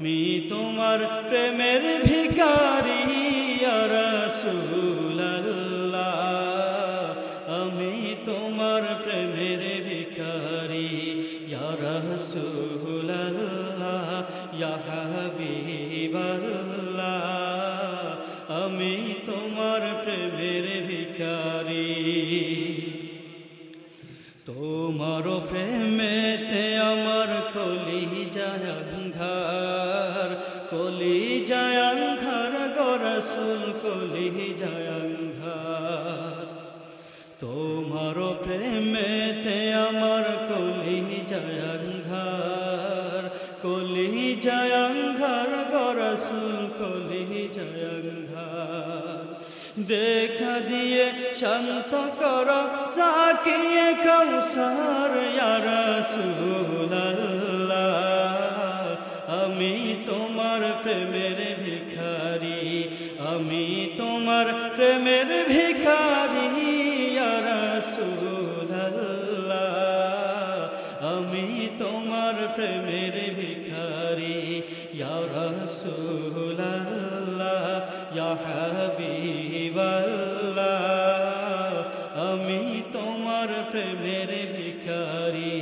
আমি তোমার প্রেমের ভিকারি রসুল্লাহ আমি তোমার প্রেমের ভিকারি রসুল্লাহ হাবিবাল্লাহ। আমি তোমার প্রেমের ভিকারি তোমার প্রেমেতে গরসুল কলি জায়ঙ্ঘার তোমার প্রেমেতে আমার কলি জায়ঙ্ঘার কলি জায়ঙ্ঘার গরসুল কলি জায়ঙ্ঘার দেখা দিয়ে শান্ত কর, সাকিয়ে কৌসার আমি তোমার প্রেমের ভিখারি আমি তোমার প্রেমের ভিখারি রসুল্লাহ হাবিবাল্লাহ। আমি তোমার প্রেমের ভিখারি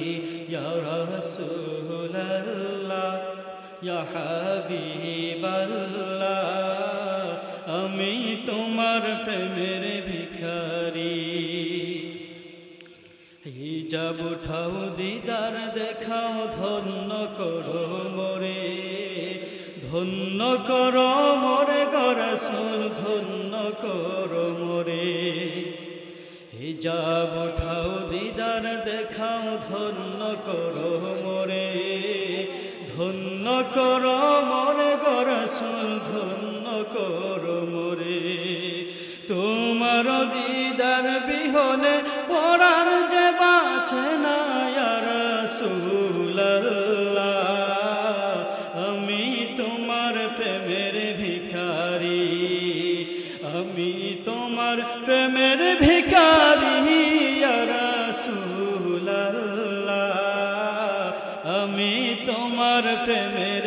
রসুল্লাহ হাবিবাল্লাহ। আমি তোমার প্রেমের ভিখারি। হিজাব উঠাও দিদার, দেখাও ধন্য করো মোরে। ধন্য করো মোরে গরসুল ধন্য করো মোরে। হিজাব উঠাও দিদার, দেখাও ধন্য করো মোরে। ধন্য করো মোরে গরসুল ধন্য করো মোরে। তোমার দিদার বিহনে পড়ার যে বাছে না আমি তোমার প্রেমের ভিখারি, আমি তোমার প্রেমের ভিখারি তোমার প্রেমের